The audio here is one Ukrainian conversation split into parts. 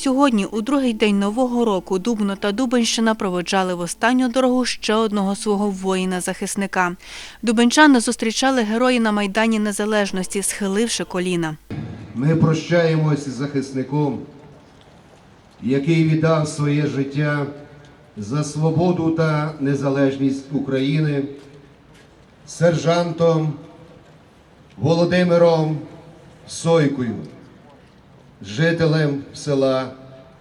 сьогодні, у другий день нового року, Дубно та Дубенщина проводжали в останню дорогу ще одного свого воїна-захисника. Дубенчани зустрічали герої на Майдані Незалежності, схиливши коліна. Ми прощаємось з захисником, який віддав своє життя за свободу та незалежність України, сержантом Володимиром Сойкою, жителем села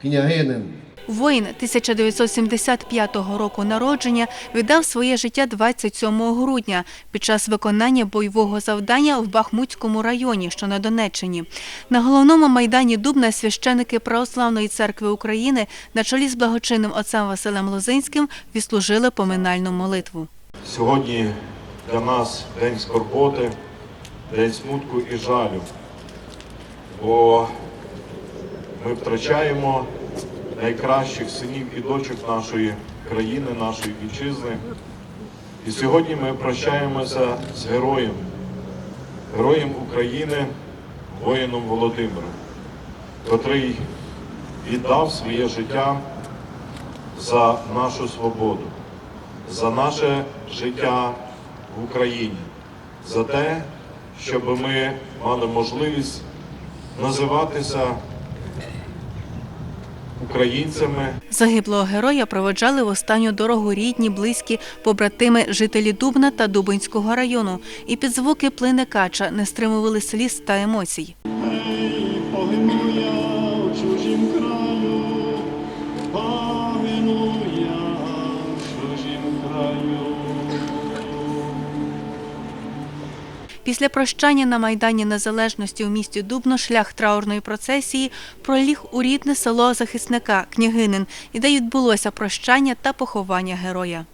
Княгинин. Воїн 1975 року народження віддав своє життя 27 грудня під час виконання бойового завдання в Бахмутському районі, що на Донеччині. На головному майдані Дубна священики Православної церкви України на чолі з благочинним отцем Василем Лозинським відслужили поминальну молитву. Сьогодні для нас день скорботи, день смутку і жалю, бо ми втрачаємо найкращих синів і дочок нашої країни, нашої вітчизни. І сьогодні ми прощаємося з героєм, героєм України, воїном Володимиром, котрий віддав своє життя за нашу свободу за наше життя в Україні, за те, щоб ми мали можливість називатися українцями. Загиблого героя проводжали в останню дорогу рідні, близькі, побратими, жителі Дубна та Дубинського району. І під звуки плине кача не стримували сліз та емоцій. Ей, погину я у чужім краю, погину Після прощання на Майдані Незалежності у місті Дубно шлях траурної процесії проліг у рідне село захисника Княгинин, і де відбулося прощання та поховання героя.